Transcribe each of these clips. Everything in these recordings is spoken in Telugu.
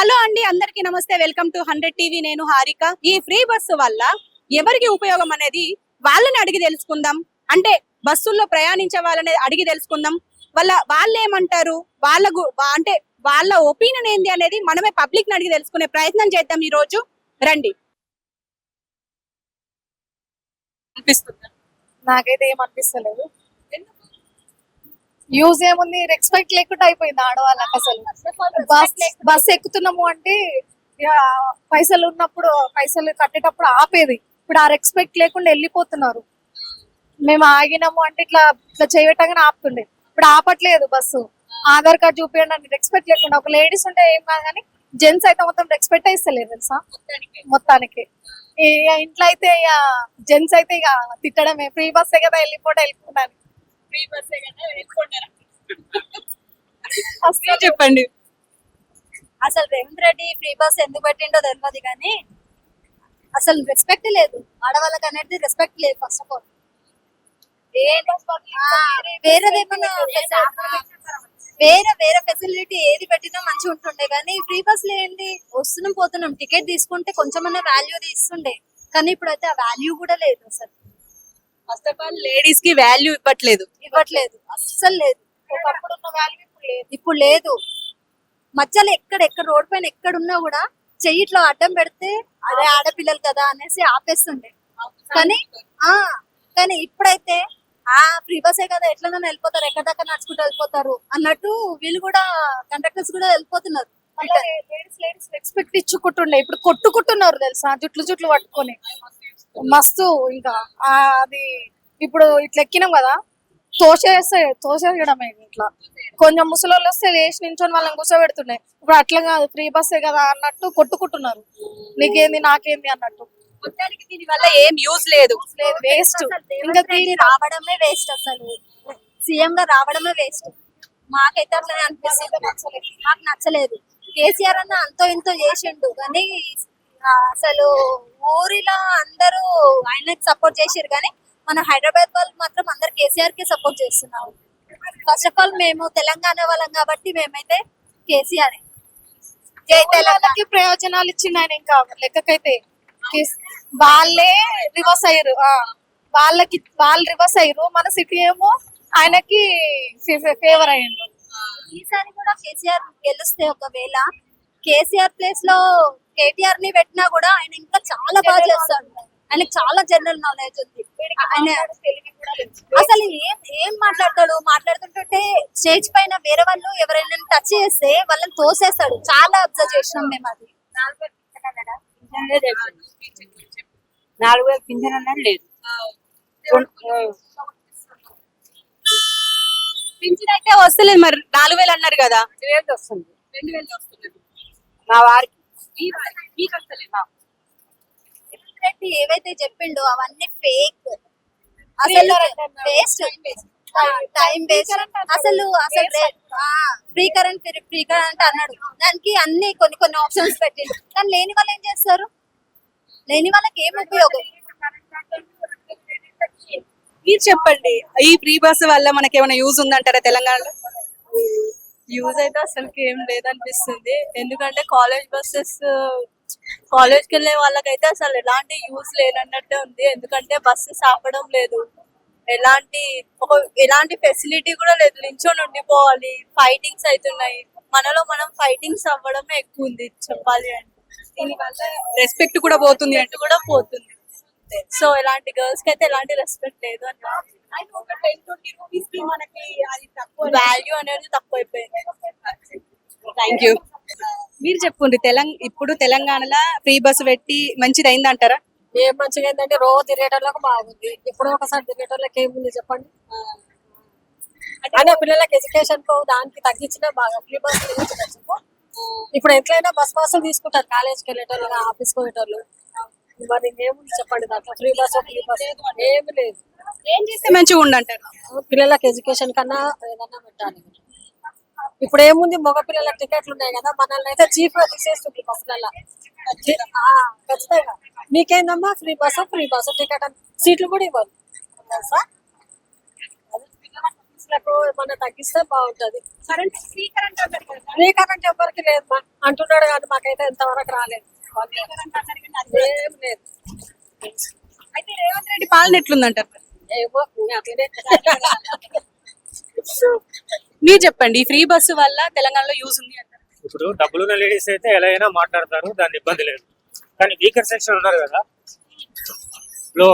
హలో అండి అందరికీ నమస్తే. Welcome to hundred TV. నేను హారిక. ఈ ఫ్రీ బస్సు వల్ల ఎవరికి ఉపయోగం అనేది వాళ్ళని అడిగి తెలుసుకుందాం. అంటే బస్సుల్లో ప్రయాణించే వాళ్ళని అడిగి తెలుసుకుందాం. వాళ్ళ వాళ్ళు ఏమంటారు వాళ్ళ అంటే వాళ్ళ ఒపీనియన్ ఏంది అనేది మనమే పబ్లిక్ని అడిగి తెలుసుకునే ప్రయత్నం చేద్దాం ఈ రోజు రండి. అనిపిస్తుందా? నాకైతే ఏం అనిపిస్తలేదు. యూజ్ ఏముంది? రెస్పెక్ట్ లేకుండా అయిపోయింది ఆడవాళ్ళకి అసలు. బస్ బస్ ఎక్కుతున్నాము అంటే ఇక పైసలు ఉన్నప్పుడు పైసలు కట్టేటప్పుడు ఆపేది. ఇప్పుడు ఆ రెస్పెక్ట్ లేకుండా వెళ్ళిపోతున్నారు. మేము ఆగినాము అంటే ఇట్లా ఇట్లా చేయటంగానే ఆపుతుండే. ఇప్పుడు ఆపట్లేదు బస్సు. ఆధార్ కార్డ్ చూపించండి అని రెస్పెక్ట్ లేకుండా ఒక లేడీస్ ఉంటే ఏం కాదు కానీ జెంట్స్ అయితే మొత్తం రెస్పెక్ట్ ఇస్తలేదు తెలుసా? మొత్తానికి. ఇంట్లో అయితే ఇక జెంట్స్ అయితే ఇక తిట్టడమే. ఫ్రీ బస్ కదా వెళ్ళిపోవడం వెళ్ళిపోవడానికి. మీరు చెప్పండి. అసలు రేవంత్ రెడ్డి ఫ్రీ బస్ ఎందుకు పెట్టిండో తెలియదు కానీ అసలు రెస్పెక్ట్ లేదు. ఆడవాళ్ళకి అనేది రెస్పెక్ట్ లేదు ఫస్ట్ ఆఫ్ ఆల్ వేరే వేరే ఫెసిలిటీ ఏది పెట్టినా మంచిగా ఉంటుండే కానీ ఫ్రీ బస్లో ఏంటి? వస్తున్నాం పోతున్నాం. టికెట్ తీసుకుంటే కొంచెమన్నా వాల్యూ ఇస్తుండే కానీ ఇప్పుడైతే ఆ వాల్యూ కూడా లేదు అసలు. ఫస్ట్ ఆఫ్ ఆల్ లేడీస్కి వాల్యూ ఇవ్వట్లేదు. ఇవ్వట్లేదు. అస్సలు లేదు. ఒకప్పుడు ఉన్న వాల్యూ ఇప్పుడు లేదు. ఇప్పుడు లేదు. మధ్యలో ఎక్కడ ఎక్కడ రోడ్ పైన ఎక్కడ ఉన్నా కూడా చెయ్యి ఇట్లా అడ్డం పెడితే అదే ఆడపిల్లలు కదా అనేసి ఆపేస్తుండే. కానీ ఆ కానీ ఇప్పుడైతే ఆ ఫ్రీ బస్సే కదా ఎట్లనో వెళ్ళిపోతారు ఎక్కడ దాకా నడుచుకుంటూ వెళ్ళిపోతారు అన్నట్టు వీళ్ళు కూడా కండక్టర్స్ కూడా వెళ్ళిపోతున్నారు. లేడీస్ లేడీస్ రెస్పెక్ట్ ఇచ్చుకుంటుండే. ఇప్పుడు కొట్టుకుంటున్నారు తెలుసా? జుట్లు జుట్లు పట్టుకొని. మస్తు ఇంకా అది ఇప్పుడు ఇట్లా ఎక్కినాం కదా తోసేస్తే తోసేయడమే ఇట్లా. కొంచెం ముసలోళ్ళు వస్తే వేసి నించొని వాళ్ళని కూర్చోబెడుతుండే. ఇప్పుడు అట్లా కాదు ఫ్రీ బస్సే కదా అన్నట్టు కొట్టుకుంటున్నారు. నీకేంది నాకేంది అన్నట్టు. మొత్తానికి దీని వల్ల ఏం యూజ్ లేదు. వేస్ట్. ఇంకా రెడ్డి రావడమే వేస్ట్ అసలు. సీఎం గా రావడమే వేస్ట్. మాకైతే అట్లనే అనిపిస్తుంది. నాకు నచ్చలేదు. కేసీఆర్ అన్న అంతో ఇంతో చేసిండు. కానీ అసలు ఊరిలో అందరూ ఆయనకి సపోర్ట్ చేసారు కానీ మన హైదరాబాద్ వాళ్ళు మాత్రం అందరు కేసీఆర్కి సపోర్ట్ చేస్తున్నారు. ఫస్ట్ ఆఫ్ ఆల్ మేము తెలంగాణ వాళ్ళం కాబట్టి మేమైతే కేసీఆర్ జై తెలంగాణ. వాళ్ళకి ప్రయోజనాలు ఇచ్చింది ఆయన ఇంకా? లెక్కకైతే వాళ్ళే రివర్స్ అయ్యారు. వాళ్ళకి వాళ్ళు రివర్స్ అయ్యారు. మన సిటీ ఏమో ఆయనకి ఫేవర్ అయ్యిండు. ఈసారి కూడా కేసీఆర్ గెలిస్తే ఒకవేళ కేసీఆర్ ప్లేస్లో కేటీఆర్ని పెట్టినా కూడా ఆయన ఇంకా చాలా బాగా చేస్తాడు. ఆయనకి చాలా జనరల్ నాలెడ్జ్ ఉంది. ఆయన అసలు ఏం ఏం మాట్లాడతాడు? మాట్లాడుతుంటుంటే స్టేజ్ పైన వేరే వాళ్ళు ఎవరైనా టచ్ చేస్తే వాళ్ళని తోసేస్తాడు. చాలా అబ్జర్వ్ చేసినాం మేము అది. నాలుగు వేలు పింఛన్ అన్నది లేదు. పింఛన్ అయితే వస్తలేదు మరి. నాలుగు వేలు అన్నారు కదా. రెండు వేలు వస్తుంది. రెండు వేలు వస్తున్నది మా వారికి. మీకు వస్తలేదా రెడ్డి ఏవైతే చెప్పిండో అవన్నీ ఫేక్ అసలు వేస్ట్ టైం వేస్ట్ అసలు అసలు ఫ్రీ కరెంట్ ఫ్రీ కరెంట్ అన్నాడు. దానికి అన్ని కొన్ని కొన్ని ఆప్షన్స్ పెట్టిండు. కానీ లేని వాళ్ళు ఏం చేస్తారు? లేని వాళ్ళకి ఏం ఉపయోగం? మీరు చెప్పండి. ఈ ఫ్రీ బస్ వల్ల మనకి ఏమైనా యూజ్ ఉందంటారా తెలంగాణలో? యూజ్ అయితే అసలుకి ఏం లేదనిపిస్తుంది. ఎందుకంటే కాలేజ్ బస్సెస్ కాలేజ్కి వెళ్ళే వాళ్ళకైతే అసలు ఎలాంటి యూజ్ లేనన్నట్టే ఉంది. ఎందుకంటే బస్సెస్ ఆపడం లేదు. ఎలాంటి ఒక ఎలాంటి ఫెసిలిటీ కూడా లేదు. నించొని ఉండిపోవాలి. ఫైటింగ్స్ అవుతున్నాయి మనలో మనం ఫైటింగ్స్ అవ్వడమే ఎక్కువ ఉంది చెప్పాలి అంటే. దీనివల్ల రెస్పెక్ట్ కూడా పోతుంది అంటే కూడా పోతుంది. సో ఎలాంటి గర్ల్స్కి అయితే ఎలాంటి రెస్పెక్ట్ లేదు అని మనకి అది తక్కువ వాల్యూ అనేది తక్కువైపోయింది. థ్యాంక్ యూ మీరు చెప్పండి తెలంగాణ ఇప్పుడు తెలంగాణలో ఫ్రీ బస్ పెట్టి మంచిది అయిందంటారా ఏం మంచిగా ఏంటంటే రోజు తిరిగేటోళ్ళకి బాగుంది. ఇప్పుడు ఒకసారి తిరిగేటోళ్ళకి ఏముంది చెప్పండి? అంటే పిల్లలకి ఎడ్యుకేషన్కు దానికి తగ్గించినా బాగా ఫ్రీ బస్ ఇప్పుడు ఎట్లయినా బస్ పాసులు తీసుకుంటారు కాలేజ్కి వెళ్ళేటోళ్ళు ఆఫీస్కి పోయేటోళ్ళు. మరి ఇంకేముంది చెప్పండి దాంట్లో? Free bus free bus. ఏమి లేదు. ఏం చేస్తే మంచిగా ఉండంటారు పిల్లలకి ఎడ్యుకేషన్ కన్నా ఏదన్నా పెట్టాలి. ఇప్పుడు ఏముంది? మగ పిల్లలకి టికెట్లు ఉన్నాయి కదా మనల్ని అయితే చీఫ్గా తీసేస్తుంది బస్సులలో ఖచ్చితంగా. మీకేందమ్మా? Free bus? Free bus ticket సీట్లు కూడా లకు మన తగ్గిస్తే బాగుంటది. Current free current free current ఎవరికి లేదు అంటున్నాడు కానీ మాకైతే ఇంతవరకు రాలేదు. ఏం లేదు. అయితే రేవంత్ రెడ్డి పాలన ఎట్లుందంటారు? ఏమో నాకైతే మీరు చెప్పండి ఫ్రీ బస్సు వల్ల తెలంగాణలో యూజ్ ఉంది అంటారు. ఇప్పుడు డబ్బులున్న లేడీస్ అయితే ఎలా అయినా మాట్లాడతారు దాని ఇబ్బంది లేదు. కానీ వీకర్ సెక్షన్ ఉన్నారు కదా లో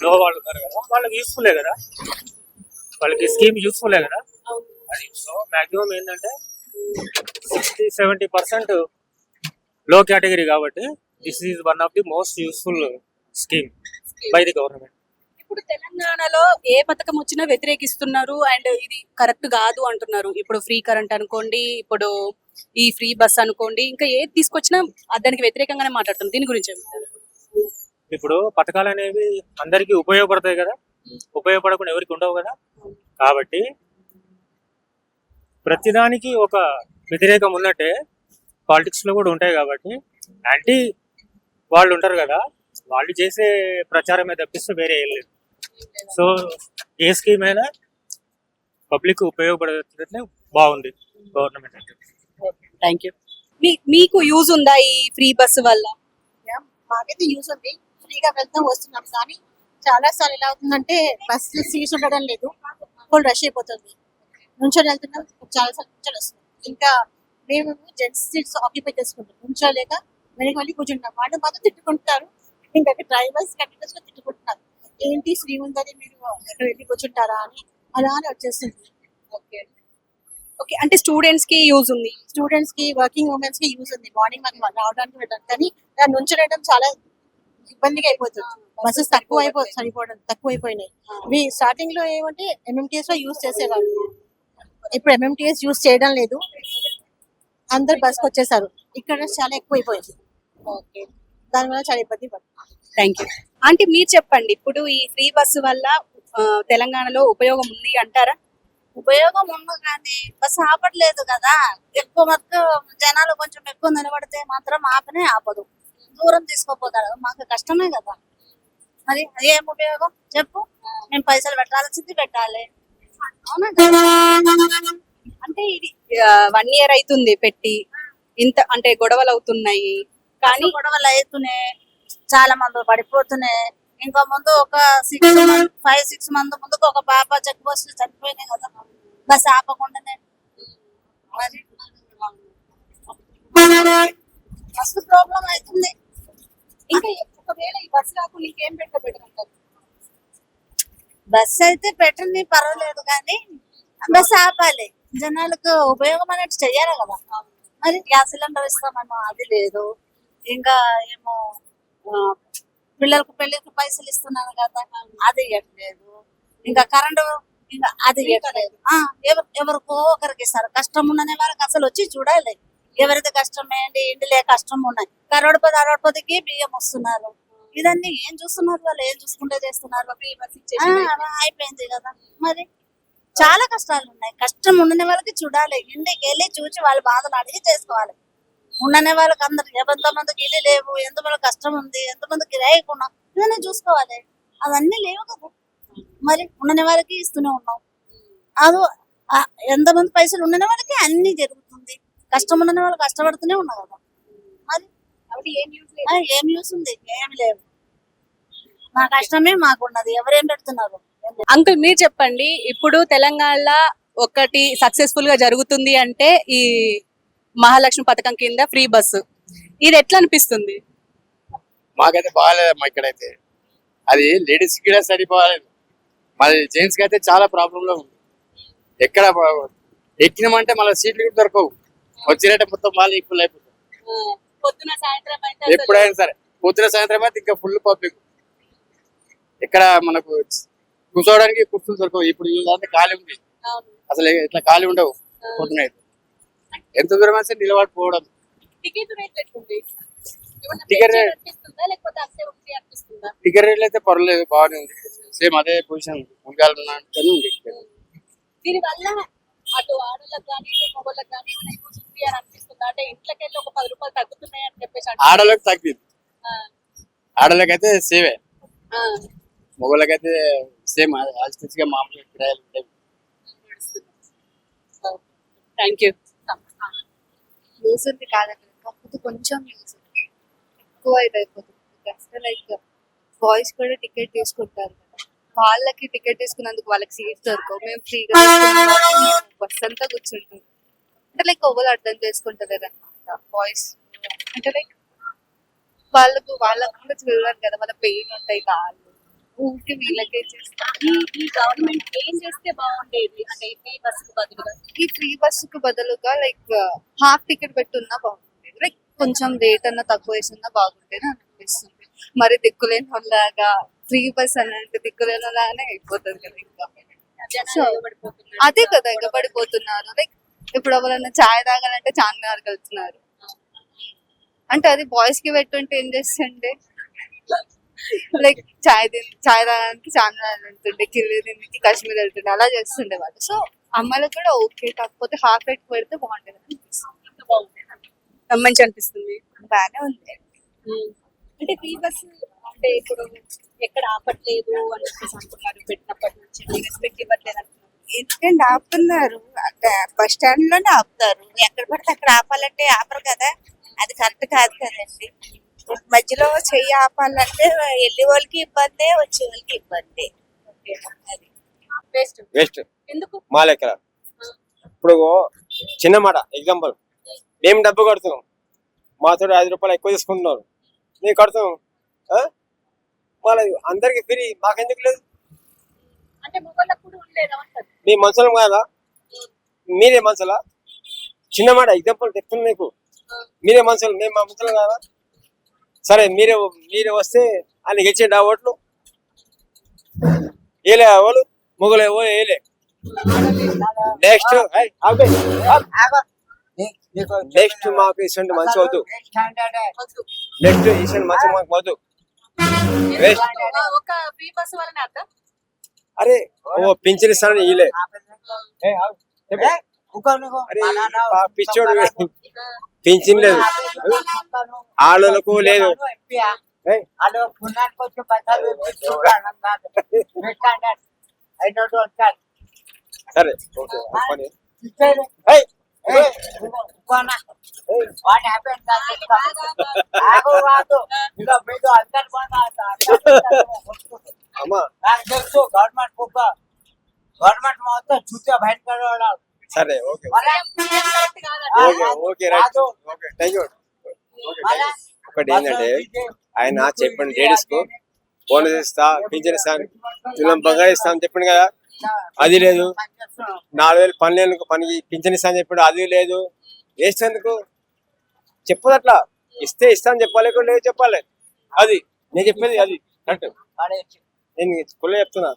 లో వాళ్ళు ఉన్నారు కదా వాళ్ళకి యూస్ఫుల్లే కదా? వాళ్ళకి స్కీమ్ యూస్ఫుల్లే కదా? అది సో మాక్సిమం ఏంటంటే సిక్స్టీ సెవెంటీ పర్సెంట్లో కేటగిరీ కాబట్టి this is one of the most useful scheme by the government ఇప్పుడు తెలంగాణలో ఏ పథకం వచ్చినా వ్యతిరేకిస్తున్నారు అండ్ ఇది కరెక్ట్ కాదు అంటున్నారు. ఇప్పుడు ఫ్రీ కరెంట్ అనుకోండి ఇప్పుడు ఈ ఫ్రీ బస్ అనుకోండి ఇంకా ఏది తీసుకొచ్చినా దానికి వ్యతిరేకంగానే మాట్లాడుతాం దీని గురించి ఏమంటారు? ఇప్పుడు పథకాలు అనేవి అందరికీ ఉపయోగపడతాయి కదా. ఉపయోగపడకుండా ఎవరికి ఉండవు కదా. కాబట్టి ప్రతిదానికి ఒక వ్యతిరేకం ఉన్నట్టే పాలిటిక్స్లో కూడా ఉంటాయి కాబట్టి యాంటీ వాళ్ళు ఉంటారు కదా. వాళ్ళు చేసే ప్రచారమే తప్పిస్తే వేరే ఏం లేదు. సో ఏ స్కీమ్ అయినా పబ్లిక్ ఉపయోగపడేటట్లే బాగుంది గవర్నమెంట్ అంటే థ్యాంక్ యూ. మీకు యూజ్ ఉందా ఈ ఫ్రీ బస్సు వల్ల? మాకైతే యూస్ ఉంది. ఫ్రీగా వెళ్తాం వస్తున్నాం కానీ చాలా సార్లు ఎలా అవుతుందంటే బస్సు సీట్స్ ఉండడం లేదు. ఫుల్ రష్ అయిపోతుంది. నుంచొని వెళ్తున్నాం చాలా సార్లు నుంచొని వస్తున్నాం. ఇంకా మేము జెంట్స్ సీట్స్ ఆక్యుపై చేసుకుంటాం. నుంచోలేక వెనక వెళ్ళి కూర్చుంటాం. వాళ్ళు మాత్రం తిట్టుకుంటారు. ఇంకా డ్రైవర్స్ కండక్టర్స్ తిట్టుకుంటున్నారు. ఏంటి ఫ్రీ ఉందని మీరు ఎక్కడ వెళ్ళి కూర్చుంటారా అని అలా అని వచ్చేస్తుంది ఓకే. ఓకే అంటే స్టూడెంట్స్కి యూజ్ ఉంది. స్టూడెంట్స్కి వర్కింగ్ ఉమెన్స్కి యూజ్ ఉంది. మార్నింగ్ మాకు రావడానికి వెళ్ళడానికి కానీ దాన్ని ఉంచడం చాలా ఇబ్బందిగా అయిపోతుంది. బస్సెస్ తక్కువ అయిపో సరిపోవడం తక్కువ అయిపోయినాయి. ఇవి స్టార్టింగ్లో ఏమంటే ఎంఎంటీఎస్లో యూజ్ చేసేవాళ్ళు ఇప్పుడు ఎంఎంటీఎస్ యూజ్ చేయడం లేదు. అందరు బస్కి వచ్చేసారు. ఇక్కడ చాలా ఎక్కువ అయిపోయింది. ఓకే. దానివల్ల చాలా ఇబ్బంది పడుతుంది థ్యాంక్ యూ అంటే మీరు చెప్పండి ఇప్పుడు ఈ ఫ్రీ బస్సు వల్ల తెలంగాణలో ఉపయోగం ఉంది అంటారా? ఉపయోగం ఉంది కానీ బస్ ఆపట్లేదు కదా. ఎక్కువ మటుకు జనాలు కొంచెం ఎక్కువ నిలబడితే మాత్రం ఆపనే ఆపదు. దూరం తీసుకోపోతారు మాకు కష్టమే కదా. మరి ఏం ఉపయోగం? చెప్పు. మేము పైసలు పెట్టాల్సింది పెట్టాలి. అవునా? అంటే ఇది వన్ ఇయర్ అవుతుంది పెట్టి. ఇంత అంటే గొడవలు అవుతున్నాయి. కానీ కానీ గొడవలు అవుతున్నాయి. చాలా మంది పడిపోతున్నాయి. ఇంకా ముందు ఒక సిక్స్ ఫైవ్ సిక్స్ మంత్ ముందుకు ఒక పాప చెక్ బస్ చనిపోయినాయి కదా. బస్ ఆపకుండానే. మస్తు ప్రాబ్లం అవుతుంది. ఇంకా ఒకవేళ ఈ ఇంకేం పెట్టబెట్టమంటారు బస్ అయితే పెట్టండి పర్వాలేదు కానీ బస్ ఆపాలి. జనాలకు ఉపయోగం అనేది చెయ్యాలి కదా. మరి గ్యాస్ సిలిండర్ ఇస్తామన్నా అది లేదు. ఇంకా ఏమో పిల్లలకు పెళ్ళికి పైసలు ఇస్తున్నాను కదా అది ఇవ్వట్లేదు ఇంకా కరెంటు ఇంకా అది ఇవ్వట్లేదు ఎవరికో ఒకరికి ఇస్తారు. కష్టం ఉండనే వాళ్ళకి అసలు వచ్చి చూడాలి. ఎవరిది కష్టం ఏంటి ఇంటిలే కష్టం ఉన్నాయి. కరోడిపది అరవడిపదికి బియ్యం వస్తున్నారు. ఇదన్నీ ఏం చూస్తున్నారు వాళ్ళు? ఏం చూసుకుంటే చేస్తున్నారు? అయిపోయింది కదా. మరి చాలా కష్టాలు ఉన్నాయి. కష్టం ఉండని వాళ్ళకి చూడాలి. ఇంటికి వెళ్ళి చూసి వాళ్ళ బాధలు అడిగి చేసుకోవాలి. ఉండని వాళ్ళకి అందరు. ఎంతమందికి ఇల్లు లేవు ఎంతమంది కష్టం ఉంది ఎంతమందికి కిరాయికున్నా ఇవన్నీ చూసుకోవాలి. అవన్నీ లేవు కదా. మరి ఉండని వాళ్ళకి ఇస్తూనే ఉన్నాం. అది ఆ, ఎంతమంది పైసలు ఉండని వాళ్ళకి అన్ని జరుగుతుంది. కష్టం ఉండని వాళ్ళు కష్టపడుతూనే ఉన్నారు కదా. మరి ఏం ఏం యూస్ ఉంది? ఏమి లేవు. మా కష్టమే మాకున్నది. ఎవరేం పెడుతున్నారు? అంకుల్ మీరు చెప్పండి. ఇప్పుడు తెలంగాణలో ఒకటి సక్సెస్ఫుల్గా జరుగుతుంది అంటే ఈ మహాలక్ష్మి పథకం కింద ఫ్రీ బస్సు. ఇది ఎట్లా అనిపిస్తుంది? మాకైతే బాగాలేదమ్మా ఇక్కడైతే. అది లేడీస్ కూడా సరిపోలేదు. మరి జెంట్స్కి అయితే చాలా ప్రాబ్లం లో ఉంది. ఎక్కడ ఎక్కినామంటే మళ్ళీ సీట్లు కూడా దొరకవు. వచ్చినట్టే మొత్తం వాళ్ళు ఈక్వల్ అయిపోతుంది పొద్దున సాయంత్రం అయితే ఎప్పుడైనా సరే పొద్దున సాయంత్రం అయితే ఇంకా ఫుల్ పబ్లిక్ ఇక్కడ మనకు కూర్చోవడానికి కుర్చీలు దొరకవు. ఇప్పుడు ఖాళీ ఉంది. అసలు ఇట్లా ఖాళీ ఉండవు. పొద్దున అయితే. ఎంత దూరం అయితే నిలబడిపోవడం టికెట్ రేట్ ఎట్లుంది? రేట్- రేట్లు అయితే పర్వాలేదు బాగానే ఉంది. సేమ్ అదే పొజిషన్ ఉంది. వల్ల అటు ఆడలకు కానీ ఇటు మగవాళ్ళకి కానీ ఏమైనా యూజ్ ఉంది అని అనిపిస్తుందా? అంటే ఒక పది రూపాయలు తగ్గుతున్నాయి అని చెప్పేసి అంటున్నారు. ఆడలకు తగ్గింది. ఆడలకైతే సేవే ఆ, మగవాళ్ళకైతే సేమ్గా మామూలుగా కిరాయిలు థ్యాంక్ యూ యూజ్ ఉంది కాదండి. కాకపోతే కొంచెం యూజ్ ఉంది ఎక్కువ ఇదైపోతుంది. అసలు లైక్ బాయ్స్ కూడా టికెట్ తీసుకుంటారు కదా. వాళ్ళకి టికెట్ తీసుకున్నందుకు వాళ్ళకి సీట్ దొరకవు. మేము ఫ్రీగా బస్ అంతా కూర్చుంటాం. అంటే లైక్ ఎవరు అర్థం చేసుకుంటలేరు అనమాట బాయ్స్. అంటే లైక్ వాళ్ళకు వాళ్ళకు కూడా చూడాలి కదా వాళ్ళ పెయిన్ ఉంటాయి కాళ్ళు. ఊరికి వీళ్ళకే ఈ ఈ గవర్నమెంట్ ఏం చేస్తే బాగుండేది అంటే ఫ్రీ బస్సుకు బదులుగా? ఈ ఫ్రీ బస్సుకు బదులుగా లైక్ హాఫ్ టికెట్ పెట్టున్నా బాగుంటుంది లైక్ కొంచెం రేట్ అన్న తక్కువ వేసున్నా బాగుంటుంది అని అనిపిస్తుంది. మరి దిక్కులేని వాళ్ళగా ఫ్రీ బస్ అని అంటే దిక్కులేని వాళ్ళగానే అయిపోతుంది కదా ఇంకా. అదే కదా ఎగబడిపోతున్నారు. లైక్ ఇప్పుడు ఎవరైనా చాయ్ తాగాలంటే చార్మినార్కి వెళ్తున్నారు. అంటే అది బాయ్స్కి పెట్టుంటే ఏం చేస్తుండే? లైక్ చాయ్ తిన్ చాయ్ తాగడానికి చార్మినార్ వెళ్తుండే కిర్రీ తినికి కాశ్మీర్ వెళ్తుండే అలా చేస్తుండే వాళ్ళు. సో అమ్మాయిలకు కూడా ఓకే కాకపోతే హాఫ్ రేట్ పెడితే బాగుంటుంది అనిపిస్తుంది. మంచి అనిపిస్తుంది. బాగానే ఉంది. అంటే ఫ్రీ బస్ అంటే ఇప్పుడు ఎక్కడ ఆపట్లేదు అని చెప్పేసి అంటున్నారు పెట్టినప్పటి నుంచి రెస్పెక్ట్ ఇవ్వట్లేదు ఎందుకంటే ఆపుతున్నారు. బస్ స్టాండ్లోనే ఆపుతారు. ఎక్కడ పడితే అక్కడ ఆపాలంటే ఆపరు కదా. అది కరెక్ట్ కాదు కదండి. మధ్యలో చెయ్యి ఆపాలంటే వెళ్ళే వాళ్ళకి ఇబ్బందే వచ్చే వాళ్ళకి ఇబ్బంది. వేస్ట్. వేస్ట్. ఎందుకు? మా లెక్కల ఇప్పుడు చిన్న మాట ఎగ్జాంపుల్ మేము డబ్బు కడుతున్నాం. మాతో ఐదు రూపాయలు ఎక్కువ తీసుకుంటున్నారు. నేను కడుతున్నాం. ఆ? వాళ్ళ అందరికి ఫ్రీ. మాకెందుకు లేదు? మీ మనుషులం కాదా? మీరే మనుషులా చిన్న మాట ఎగ్జాంపుల్ చెప్తున్నా నీకు మీరే మనుషులు మేము మా మనుషులు కాదా? సరే మీరే మీరే వస్తే ఆయన గెలిచిండు ఆ ఓట్లు. ఏలే వాళ్ళు మొగలే ఓ ఏలే. నెక్స్ట్ నెక్స్ట్ మాకు ఇసండి మంచి వద్దు నెక్స్ట్ ఇసండి మంచి మాకు అర్థం అరే ఓ పింఛన్ ఇస్తానని ఇలే పిచ్చోడు పింఛన్ లేదు. ఆళ్ళకు లేదు ఏయ్, సరే ఓకే పని. ఏయ్, ఏయ్, వాట్ హ్యాపెన్ అమ్మా. నాకు తెలుసు గవర్నమెంట్ కుక్క. గవర్నమెంట్ మొత్తం చూసే బయట సరే okay. Okay okay right. Okay thank you ఒకటి ఏంటంటే ఆయన చెప్పండి లేడీస్కు బోనస్ ఇస్తా పింఛన్ ఇస్తా తులం బంగారు ఇస్తా అని చెప్పిండు కదా అది లేదు. నాలుగు వేలు పన్నెండు పనికి పింఛన్ ఇస్తా అని చెప్పాడు అది లేదు. వేస్ట్ ఎందుకు చెప్పదు అట్లా. ఇస్తే ఇస్తా అని చెప్పాలి లేదు చెప్పాలి. అది నేను చెప్పేది అది. కరెక్ట్ నేను స్కూల్లో చెప్తున్నా.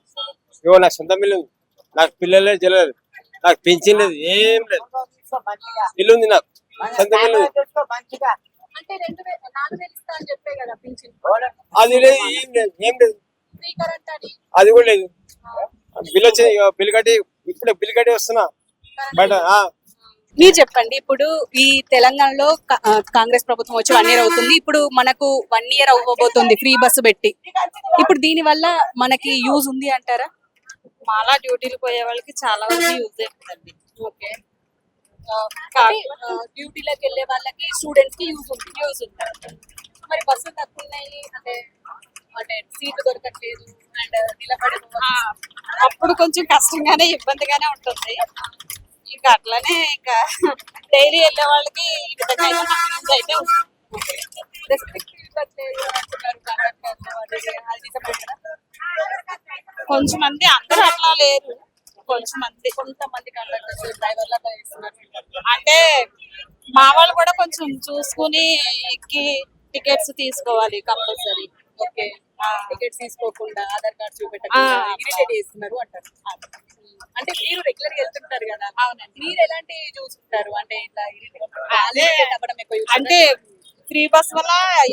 ఇగో నాకు సొంత ఉంది. నాకు పిల్లలు లేదు జల్లలేదు నాకు పింఛన్ లేదు ఏం లేదు. ఇల్లు ఉంది నాకు. సొంత ఇల్లు అది లేదు ఏం లేదు ఏం లేదు. అది. కూడా లేదు. బిల్ వచ్చి బిల్ కట్టి ఇప్పుడే బిల్ కట్టి వస్తున్నా. బయట ఆ, మీరు చెప్పండి ఇప్పుడు ఈ తెలంగాణలో కాంగ్రెస్ ప్రభుత్వం వచ్చి వన్ ఇయర్ అవుతుంది. ఇప్పుడు మనకు వన్ ఇయర్ అవ్వబోతుంది ఫ్రీ బస్సు పెట్టి. ఇప్పుడు దీని వల్ల మనకి యూజ్ ఉంది అంటారా? మాలా డ్యూటీలు పోయే వాళ్ళకి చాలా వరకు యూజ్ అవుతుందండి. ఓకే. డ్యూటీలోకి వెళ్ళే వాళ్ళకి స్టూడెంట్స్కి యూజ్ యూజ్ ఉంది మరి బస్సులు తక్కువ ఉన్నాయి అంటే అంటే సీట్ దొరకట్లేదు అండ్ నిలబడి అప్పుడు కొంచెం కష్టంగానే ఇబ్బందిగానే ఉంటుంది. ఇంకా అట్లనే ఇంకా డైలీ వెళ్ళే వాళ్ళకి ఈ విధంగా అయితే ఇవ్వట్లేదు అంటున్నారు అది? కొంచెం మంది అందరూ అట్లా లేరు. కొంచెం మంది కొంతమంది కండక్టర్స్ డ్రైవర్లు అట్లా చేస్తున్నారు. అంటే మా వాళ్ళు కూడా కొంచెం చూసుకుని ఎక్కి టికెట్స్ తీసుకోవాలి కంపల్సరీ. ఓకే. టికెట్స్ తీసుకోకుండా ఆధార్ కార్డ్ చూపెట్టకుండా. ఇరిటేట్ చేస్తున్నారు అంటారు. అంటే మీరు రెగ్యులర్ వెళ్తుంటారు కదా. అవునండి. మీరు ఎలాంటి చూసుకుంటారు? అంటే ఇట్లా అవ్వడం ఎక్కువ? అంటే ఫ్రీ బస్ వల్ల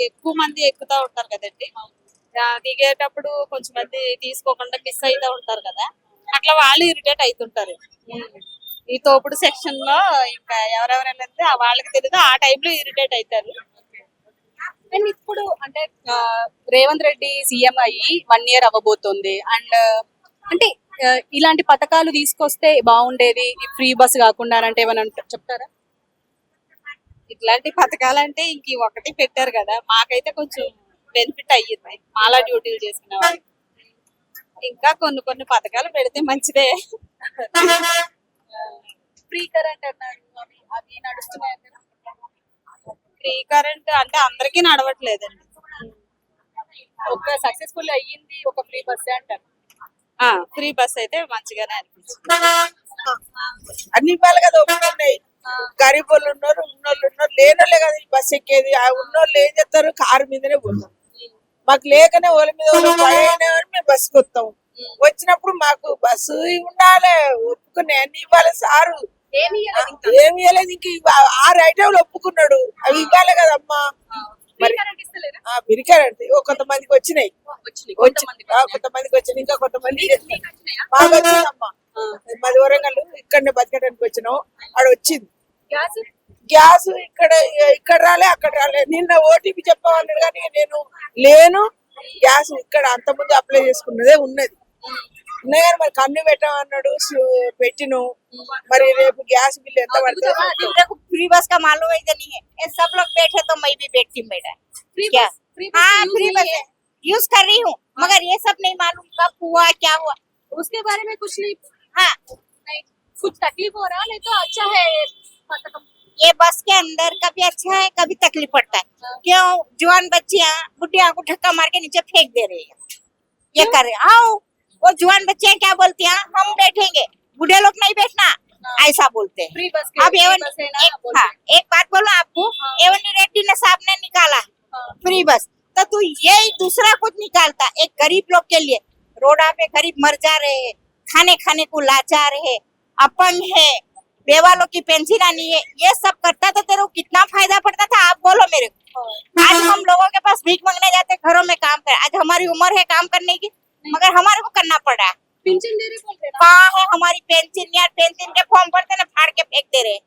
ఎక్కువ మంది ఎక్కుతా ఉంటారు కదండి. దిగేటప్పుడు కొంచెం మంది తీసుకోకుండా మిస్ అవుతా ఉంటారు కదా. అట్లా వాళ్ళు ఇరిటేట్ అవుతుంటారు ఈ తోపుడు సెక్షన్లో ఇంకా ఎవరెవరైనా వాళ్ళకి తెలియదు ఆ టైంలో ఇరిటేట్ అవుతారు అండ్ ఇప్పుడు అంటే రేవంత్ రెడ్డి సీఎం అయ్యి వన్ ఇయర్ అవ్వబోతుంది. అండ్ అంటే ఇలాంటి పథకాలు తీసుకొస్తే బాగుండేది ఫ్రీ బస్ కాకుండా అంటే ఏమైనా చెప్తారా? ఇట్లాంటి పథకాలు అంటే ఇంక ఒకటి పెట్టారు కదా. మాకైతే కొంచెం బెనిఫిట్ అయ్యింది. మాలా డ్యూటీలు చేసుకునే వాళ్ళకి ఇంకా కొన్ని కొన్ని పథకాలు పెడితే మంచిదే. ఫ్రీ కరెంట్ అన్నారు అవి నడుస్తున్నాయి అంటారా? ఫ్రీ కరెంట్ అంటే అందరికీ నడవట్లేదండి. ఒక సక్సెస్ఫుల్ అయ్యింది ఒక ఫ్రీ బస్ అంటారు. ఫ్రీ బస్ అయితే మంచిగానే అనిపించింది అన్ని విధాలుగా కదా ఒప్పుకున్నాయి గరీబ్ వాళ్ళు ఉన్నారు ఉన్నోళ్ళు ఉన్నారు లేనోళ్ళే కదా ఈ బస్ ఎక్కేది. ఉన్నోళ్ళు ఏం చేస్తారు? కారు మీదనే పోతాం మాకు లేకనే వాళ్ళ మీద మేము బస్సుకి వస్తాం. వచ్చినప్పుడు మాకు బస్సు ఉండాలి ఒప్పుకున్నాయి అన్ని ఇవ్వాలి సారు. ఏమి ఇవ్వలేదు ఇంక? ఆరు ఐటమ్లు ఒప్పుకున్నాడు. అవి ఇవ్వాలి కదమ్మా. బిరికారంటే ఓ కొంతమందికి వచ్చినాయి. వచ్చినాయి. వచ్చి కొంతమందికి వచ్చినాయి. ఇంకా కొంతమంది? మాకు వచ్చిందమ్మా మాది వరంగల్ ఇక్కడనే బతకడానికి వచ్చినాం. ఆడ వచ్చింది. గ్యాస్ గ్యాస్ ఇక్కడ ఇక్కడ రాలే అక్కడ రాలే నిన్న ఓటీపీ చెప్పమన్నాడు కానీ నేను లేను గ్యాస్ ఇక్కడ అంత ముందు అప్లై చేసుకున్నదే ఉన్నది ఉన్నాయి కానీ మరి కన్ను పెట్టమన్నాడు సు- పెట్టిను మరి రేపు గ్యాస్ బిల్ ఎంత పడుతుంది देखो फ्री बस का मालूम है नहीं है ये सब लोग बैठे तो मैं भी बैठती बेटा फ्री क्या? बस फ्री हाँ बस फ्री यूज बस नहीं है। यूज कर रही हूँ मगर ये सब नहीं मालूम कब हुआ क्या हुआ उसके बारे में कुछ नहीं हाँ नहीं कुछ तकलीफ हो रहा नहीं तो अच्छा है ये बस के अंदर कभी अच्छा है कभी तकलीफ़ पड़ता है। क्यों? जवान बच्चियाँ बुढ़िया को धक्का मार के नीचे फेंक दे रही है। ये कर रहे आओ वो जवान बच्चे क्या बोलती हैं? हम बैठेंगे। बूढ़े लोग नहीं बैठना। ऐसा बोलते हैं। अब एवन है एक, हाँ, एक बात बोलो आपको। एवन रेड्डी ने साहब ने निकाला। फ्री बस तो तू यही दूसरा कुछ निकालता। एक गरीब लोग के लिए। रोडा पे गरीब मर जा रहे हैं। खाने खाने को लाचार है अपंग है। बेवालों की पेंशन आनी है ये सब करता तो तेरे को कितना फ़ायदा पड़ता था? आप बोलो मेरे को। आज हम लोगों के पास भीख मांगने जाते घरों में काम कर आज हमारी उम्र है काम करने की मगर हमारे को करना पड़। रहा है पिंचन दे रहे कहाँ है हमारी पेंशन यार पेंशन के फॉर्म भरते ना फाड़ के फेंक दे रहे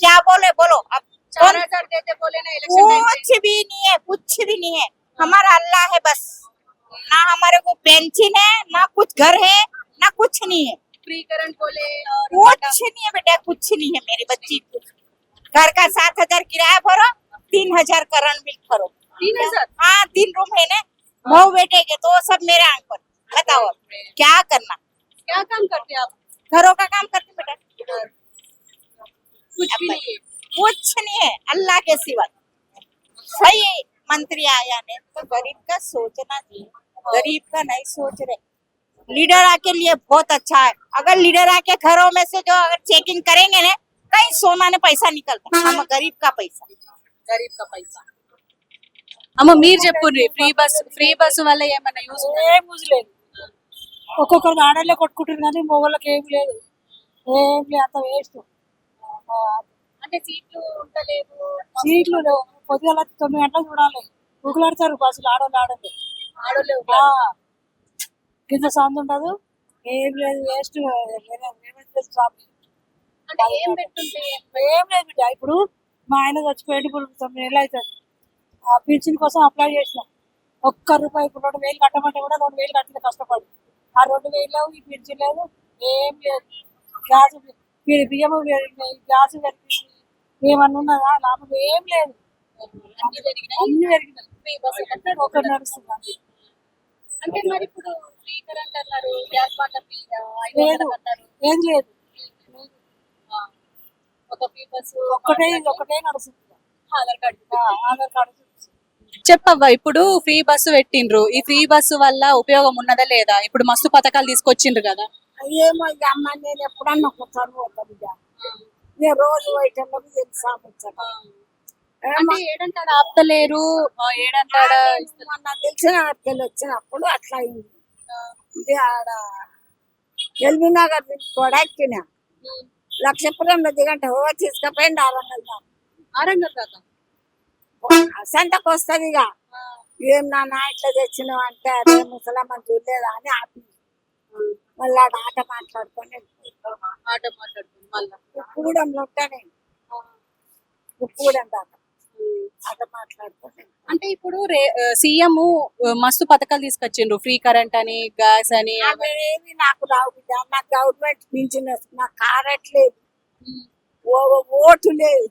क्या बोले बोलो। अब चार हज़ार देते बोले ना इलेक्शन कुछ भी नहीं है कुछ भी नहीं है। हमारा अल्लाह है बस। ना हमारे को पेंशन है ना कुछ घर है ना कुछ नहीं है। फ्री करंट बोले कुछ नहीं है बेटा कुछ नहीं है मेरी बच्ची घर का सात हज़ार किराया भरो तीन हज़ार करंट बिल भरो। तीन हज़ार? हाँ तीन रूम है ना? बहु बेटे के तो सब मेरे आँख पर। बताओ क्या करना? क्या काम करते आप? घरों का काम करते बेटा। कुछ भी नहीं है। कुछ नहीं है अल्लाह के सिवा। सही मंत्री आया ने। तो गरीब का सोचना चाहिए गरीब का नहीं सोच रहे। लीडर आके लिए बहुत अच्छा है अगर लीडर आके घरों में से जो अगर चेकिंग करेंगे ना कहीं सोना ने पैसा निकलता हम गरीब का पैसा గరీబ్ కా పైసా అమ్మ మీరు చెప్పుర్రి ఫ్రీ బస్ ఫ్రీ బస్సు వల్ల ఏమైనా యూజ్ ఏం యూజ్ లేదు ఒక్కొక్కరు ఆడలే కొట్టుకుంటారు కానీ మొగోళ్ళకి ఏం లేదు ఏం లేదు అంత వేస్ట్ అంటే సీట్లు ఉండలేదు సీట్లు లేవు పొద్దుగాల తొమ్మిది గంటలకు చూడాలి ఊకులాడతారు బస్సులు ఆడోళ్ళు ఆడోళ్ళు ఆడలేవు ఆ, కింద సౌండ్ ఉండదు ఏం లేదు వేస్ట్ అంటే ఏం లేదు బిడ్డ. ఇప్పుడు మా ఆయన చచ్చిపోయాడు ఇప్పుడు తొమ్మిది నెలలు అవుతుంది ఆ పింఛన్ కోసం అప్లై చేసినాం. ఒక్క రూపాయి ఇప్పుడు రెండు వేలు కట్టమంటే కూడా రెండు వేలు కట్టిన కష్టపడి. ఆ రెండు వేలు లేవు ఈ పింఛన్ లేదు. ఏం లేదు. గ్యాస్ బి- బియ్యము పెరిగినాయి గ్యాస్ పెరిగింది ఏమన్నా ఉన్నదా? లాభం ఏం లేదు. అన్ని జరిగినాయి అన్ని నడుస్తుంది? అంతే. అంటే మరి ఇప్పుడు ఫ్రీ కరెంట్ అన్నారు గ్యాస్ బాట ఫ్రీ ఐదు లేదు వందలకు అన్నారు. ఏం లేదు. ఆ, ఒక ఫ్రీ బస్సు ఒక్కటే ఒకటే నడుస్తుంది. ఆధార్ కార్డు ఆ, ఆధార్ కార్డు. చెప్పవ్వా ఇప్పుడు ఫ్రీ బస్సు పెట్టిండ్రు. ఈ ఫ్రీ బస్సు వల్ల ఉపయోగం ఉన్నదా లేదా? ఇప్పుడు మస్తు పథకాలు తీసుకొచ్చిండ్రు కదా. ఏమో ఇక అమ్మ నేను ఎప్పుడన్నా పోతాను ఇక నేను రోజు ఏడంటాడు ఆపుతలేరు ఏడంటాడ తెలిసిన ఆటకెళ్ళి వచ్చినప్పుడు అట్లా అయింది. ఇది ఆడ ఎల్బీ నగర్ కూడా ఎక్కినా. లక్షపురంలో దిగంటే ఓ తీసుకుపోయింది ఆరంగల్ దాకా. ఆరంగల్ దాకా సంతకు వస్తుంది ఇక. ఏం నాన్న ఇట్లా తెచ్చినావు అంటే అదే ముసలమ్మ చూడలేదా అని ఆపి. మళ్ళీ ఆడ ఆట మాట్లాడుకొని. ఆట మాట్లాడుతుంది మళ్ళా. ఉప్పుగూడెంలో ఉంటా నేను ఉప్పుగూడెం దాకా. అట్లా మాట్లాడుతుంది అంటే ఇప్పుడు సీఎం మస్తు పథకాలు తీసుకొచ్చిండ్రు. ఫ్రీ కరెంట్ అని గ్యాస్ అని ఏమి నాకు రావు బిడ్డ. నాకు గవర్నమెంట్ పింఛన్. నాకు కారట్లేదు ఓటు లేదు.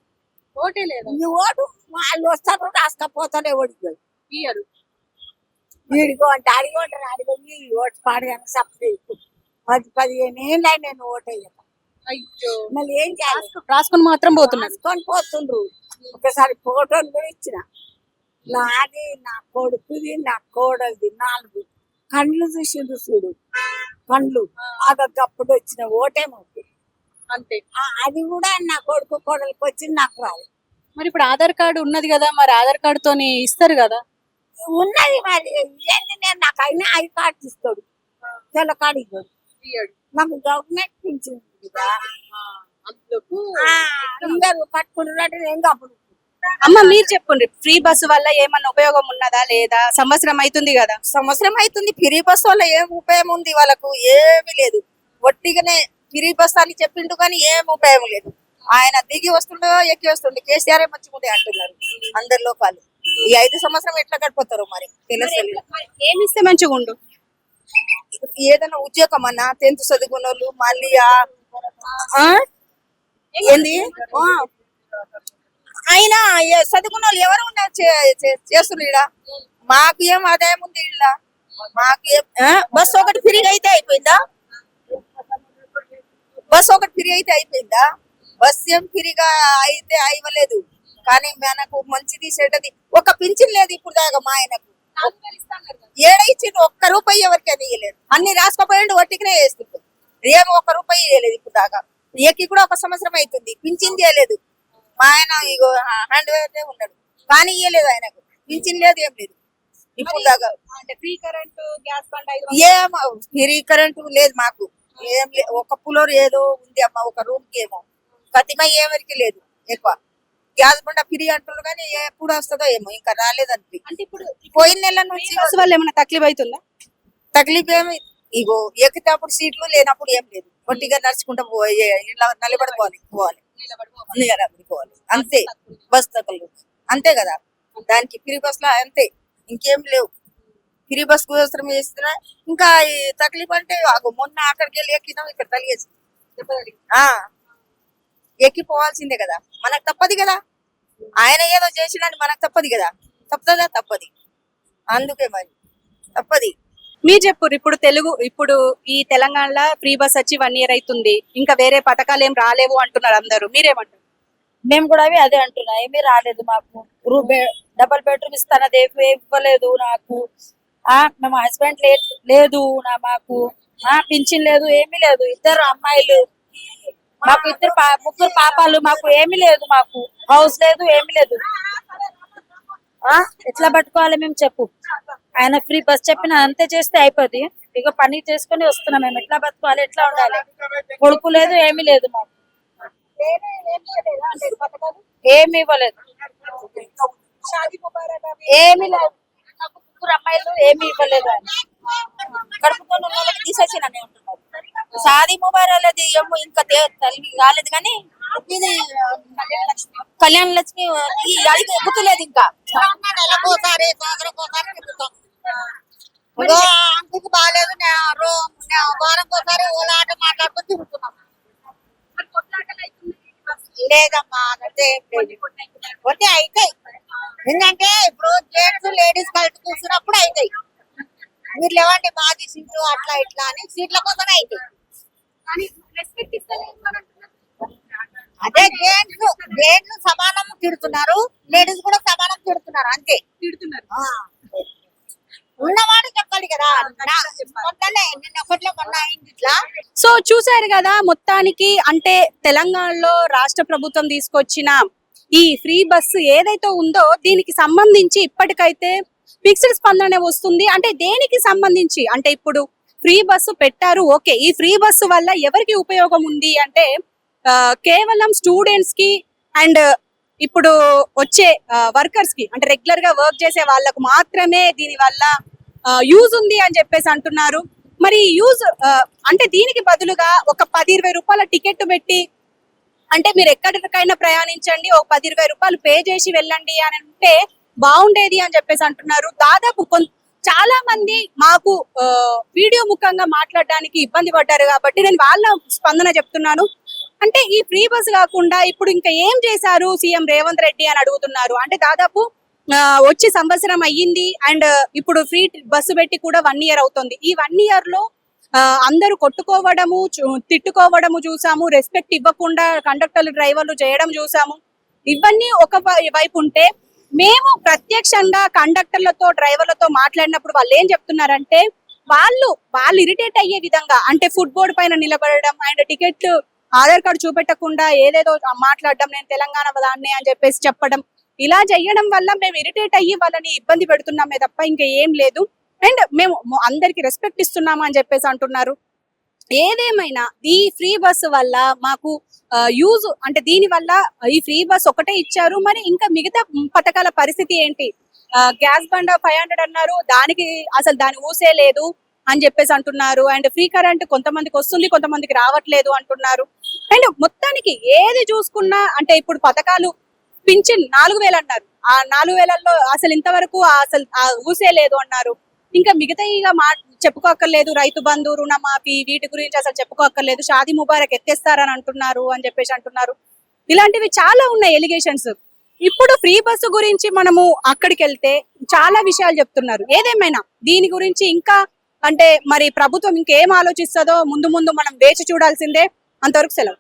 ఓటే లేదు. ఈ ఓటు వాళ్ళు వస్తారు రాసుకపోతానే ఓడిపోయి ఇయ్యరు. వీడిగో అంటే అడిగి ఈ ఓటు పాడగానే సపరేట్ పది పదిహేను ఏళ్ళై నేను ఓటు వేయక. అయ్యో. మళ్ళీ ఏం చేయాలి? రాసుకొని మాత్రం పోతున్నారు. రాసుకొని పోతుండ్రు. ఒకసారి ఫోటోలు కూడా ఇచ్చిన. నాది నా కొడుకుది నా కోడలిది నాలుగు. కండ్లు చూసిండ్రు చూడు. కండ్లు అదొకప్పుడు వచ్చిన ఓటేమో అంతే. అది కూడా నా కొడుకు కోడలికి వచ్చింది నాకు రాదు మరి ఇప్పుడు ఆధార్ కార్డు ఉన్నది కదా మరి ఆధార్ కార్డు తోని ఇస్తారు కదా? ఉన్నది మరి. ఏంది నేను నాకు అయినా ఐ కార్డు ఇస్తాడు. తెల్ల కార్డు ఇస్తాడు నాకు గవర్నమెంట్ పింఛన్ కదా. అందరూ పట్టుకుంటున్నట్టు నేను కప్పుడు అమ్మ మీరు చెప్పండి. ఫ్రీ బస్సు వల్ల ఏమన్నా ఉపయోగం ఉన్నదా లేదా? సంవత్సరం అవుతుంది కదా. సంవత్సరం అవుతుంది ఫ్రీ బస్ వల్ల ఏం ఉపయోగం ఉంది వాళ్ళకు? ఏమీ లేదు. ఒట్టిగానే ఫ్రీ బస్ అని చెప్పిండు కానీ ఏం ఉపయోగం లేదు. ఆయన దిగి వస్తుండో ఎక్కి వస్తుండే కేసీఆర్ మంచిగా అంటున్నారు. అందరి లోకాలు ఈ ఐదు సంవత్సరం ఎట్లా గడిపోతారు మరి? తెలుసు ఏమి ఇస్తే మంచిగా ఉండు? ఏదైనా ఉద్యోగం అన్నా టెన్త్ చదువుకున్న వాళ్ళు మళ్ళీ? ఏంది? అయినా చదువుకున్న వాళ్ళు ఎవరు ఉన్నారు చేస్తున్నారు ఈడ? మాకు ఏం ఆదాయం ఉంది ఈడ? మాకు ఏం బస్ ఒకటి ఫ్రీగా అయితే అయిపోయిందా? బస్ ఒకటి ఫ్రీ అయితే అయిపోయిందా? బస్ ఏం ఫ్రీగా అయితే అయ్యలేదు కానీ మనకు మంచిది చెడ్డది. ఒక పింఛన్ లేదు ఇప్పుడు దాకా మా ఆయనకు. ఏడ ఇచ్చిండు? ఒక్క రూపాయి ఎవరికి అది ఇయ్యలేదు. అన్ని రాసుకోపోయిండు ఒట్టికినే వేస్తుంటారు ఏం ఒక్క రూపాయి ఇవ్వలేదు ఇప్పుడు దాకా. ఏకి కూడా ఒక సంవత్సరం అవుతుంది. పింఛన్ చేయలేదు. మా ఆయన ఇగో హ్యాండ్ వేరే ఉన్నాడు. కానీ ఇవ్వలేదు ఆయనకు. పింఛన్ లేదు ఏం లేదు. ఇప్పుడు దాకా అంటే ఫ్రీ కరెంట్ గ్యాస్ బండ్ ఏం ఫ్రీ కరెంటు లేదు మాకు. ఏం లేదు ఒక పులోర్ ఏదో ఉంది అమ్మ ఒక రూమ్కి ఏమో. కతిమ ఎవరికి లేదు ఎక్కువ. గ్యాస్ బండ ఫ్రీ అంటున్నారు కానీ ఎప్పుడు వస్తుందో ఏమో ఇంకా రాలేదండి. అంటే ఇప్పుడు పోయిన నెల నుంచి వల్ల ఏమైనా తక్లీఫ్ అవుతుందా? తక్లీఫ్ ఏమి ఇగో ఎక్కితేప్పుడు సీట్లు లేనప్పుడు ఏం లేదు. ఒట్టిగా నడుచుకుంటూ పోయి ఇలా నిలబడిపోవాలి పోవాలి. పోవాలి. అంతే. బస్ తగలు అంతే కదా. దానికి ఫ్రీ బస్లో అంతే. ఇంకేం లేవు. ఫ్రీ బస్ కోసం చేస్తున్నా ఇంకా ఈ తక్లీఫ్ అంటే మొన్న అక్కడికి వెళ్ళి ఎక్కినాం ఇక్కడ తలిగేసి. ఆ. ఎక్కిపోవాల్సిందే కదా. మనకు తప్పది కదా. ఆయన ఏదో చేసినా మనకు తప్పది కదా. తప్పదా? తప్పది. అందుకే మరి. తప్పది. మీరు చెప్పు ఇప్పుడు తెలుగు ఇప్పుడు ఈ తెలంగాణలో ఫ్రీ బస్ వచ్చి వన్ ఇయర్ అవుతుంది ఇంకా వేరే పథకాలు ఏం రాలేవు అంటున్నారు అందరూ. మీరేమంటారు? మేము కూడా అవి అదే అంటున్నా. ఏమీ రాలేదు మాకు. రూమ్ డబల్ బెడ్రూమ్ ఇస్తానది ఇవ్వలేదు నాకు. ఆ మేము హస్బెండ్ లేదు నా మాకు. ఆ పింఛన్ లేదు ఏమీ లేదు. ఇద్దరు అమ్మాయిలు. మాకు ఇద్దరు ముగ్గురు పాపాలు మాకు ఏమీ లేదు మాకు. హౌస్ లేదు ఏమీ లేదు. ఆ? ఎట్లా పట్టుకోవాలి మేము చెప్పు. ఆయన ఫ్రీ బస్ చెప్పిన అంతే చేస్తే అయిపోద్ది. ఇక పని చేసుకొని వస్తున్నాం మేము. ఎట్లా బతుకోవాలి ఎట్లా ఉండాలి? కొడుకు లేదు ఏమీ లేదు మాకు. ఏమి ఇవ్వలేదు. ఏమి లేదు. ముగ్గురు అమ్మాయిలు ఏమి ఇవ్వలేదు ఆయన. కడుపుతో ఉన్న వాళ్ళకి తీసేసిన సాది మొబైల్ అనేది ఏమో ఇంకా తల్లి కాలేదు కానీ ఇది కళ్యాణ లక్ష్మి ఈ అది గుర్తులేదు ఇంకా. నెలకోసారి సంవత్సరంకోసారి తిరుగుతాం ఇగో అంకుకు బాగాలేదు రో- నే- వారంకోసారి ఓలాట మాట్లాడుకొని తిరుగుతున్నాం. లేదమ్మా అంటే కొన్ని అవుతాయి ఎందుకంటే ఇప్పుడు జెంట్స్ లేడీస్ కలిసి కూర్చున్నప్పుడు అవుతాయి మీరు లేవండి మాది సీట్లు అట్లా ఇట్లా అని. సీట్ల కోసమే అవుతాయి అదే జెంట్స్ జెంట్స్ సమానం తిడుతున్నారు. లేడీస్ కూడా సమానం తిడుతున్నారు అంతే. తిడుతున్నారు. ఉన్నవాడు చెప్పాలి కదా. మొన్ననే నిన్న ఒకట్లో మొన్న అయింది ఇట్లా. సో చూశారు కదా మొత్తానికి అంటే తెలంగాణలో రాష్ట్ర ప్రభుత్వం తీసుకొచ్చిన ఈ ఫ్రీ బస్సు ఏదైతే ఉందో దీనికి సంబంధించి ఇప్పటికైతే ఫిక్స్డ్ స్పందన వస్తుంది. అంటే దేనికి సంబంధించి? అంటే ఇప్పుడు ఫ్రీ బస్సు పెట్టారు ఓకే. ఈ ఫ్రీ బస్సు వల్ల ఎవరికి ఉపయోగం ఉంది అంటే కేవలం స్టూడెంట్స్కి అండ్ ఇప్పుడు వచ్చే వర్కర్స్కి అంటే రెగ్యులర్గా వర్క్ చేసే వాళ్ళకు మాత్రమే దీని వల్ల యూజ్ ఉంది అని చెప్పేసి అంటున్నారు. మరి యూజ్ అంటే దీనికి బదులుగా ఒక పది ఇరవై రూపాయల టికెట్ పెట్టి అంటే మీరు ఎక్కడికైనా ప్రయాణించండి ఒక పది ఇరవై రూపాయలు పే చేసి వెళ్ళండి అని అంటే బాగుండేది అని చెప్పేసి అంటున్నారు. దాదాపు చాలా మంది మాకు వీడియో ముఖంగా మాట్లాడడానికి ఇబ్బంది పడ్డారు కాబట్టి నేను వాళ్ళ స్పందన చెప్తున్నాను. అంటే ఈ ఫ్రీ బస్ కాకుండా ఇప్పుడు ఇంకా ఏం చేశారు సీఎం రేవంత్ రెడ్డి అని అడుగుతున్నారు? అంటే దాదాపు వచ్చి సంవత్సరం అయ్యింది అండ్ ఇప్పుడు ఫ్రీ బస్సు పెట్టి కూడా వన్ ఇయర్ అవుతుంది. ఈ వన్ ఇయర్లో అందరు అందరూ కొట్టుకోవడము తిట్టుకోవడము చూసాము రెస్పెక్ట్ ఇవ్వకుండా కండక్టర్లు డ్రైవర్లు చేయడం చూసాము. ఇవన్నీ ఒక వైపు ఉంటే మేము ప్రత్యక్షంగా కండక్టర్లతో డ్రైవర్లతో మాట్లాడినప్పుడు వాళ్ళు ఏం చెప్తున్నారంటే వాళ్ళు వాళ్ళు ఇరిటేట్ అయ్యే విధంగా అంటే ఫుడ్ బోర్డు పైన నిలబడడం అండ్ టికెట్ ఆధార్ కార్డు చూపెట్టకుండా ఏదేదో మాట్లాడడం నేను తెలంగాణ దాన్ని అని చెప్పేసి చెప్పడం ఇలా చేయడం వల్ల మేము ఇరిటేట్ అయ్యి వాళ్ళని ఇబ్బంది పెడుతున్నామే తప్ప ఇంకా ఏం లేదు. అండ్ మేము అందరికి రెస్పెక్ట్ ఇస్తున్నాము అని చెప్పేసి అంటున్నారు. ఏదేమైనా ఈ ఫ్రీ బస్ వల్ల మాకు యూజ్ అంటే దీని వల్ల ఈ ఫ్రీ బస్ ఒకటే ఇచ్చారు. మరి ఇంకా మిగతా పథకాల పరిస్థితి ఏంటి? గ్యాస్ బండ ఫైవ్ హండ్రెడ్ అన్నారు. దానికి అసలు దాని ఊసే లేదు. అని చెప్పేసి అంటున్నారు. అండ్ ఫ్రీ కరెంట్ కొంతమందికి వస్తుంది కొంతమందికి రావట్లేదు అంటున్నారు. అండ్ మొత్తానికి ఏది చూసుకున్నా అంటే ఇప్పుడు పథకాలు పింఛన్ నాలుగు వేలు అన్నారు. ఆ నాలుగు వేలల్లో అసలు ఇంతవరకు అసలు ఊసే లేదు అన్నారు. ఇంకా మిగతా ఇక మా చెప్పుకోక్కర్లేదు రైతు బంధు రుణమాఫీ వీటి గురించి అసలు చెప్పుకోక్కర్లేదు షాదీ ముబారక్ ఎత్తేస్తారని అంటున్నారు అని చెప్పేసి అంటున్నారు. ఇలాంటివి చాలా ఉన్నాయి ఎలిగేషన్స్. ఇప్పుడు ఫ్రీ బస్సు గురించి మనము అక్కడికి వెళ్తే చాలా విషయాలు చెప్తున్నారు. ఏదేమైనా దీని గురించి ఇంకా అంటే మరి ప్రభుత్వం ఇంకేం ఆలోచిస్తుందో ముందు ముందు మనం వేచి చూడాల్సిందే. అంతవరకు సెలవు.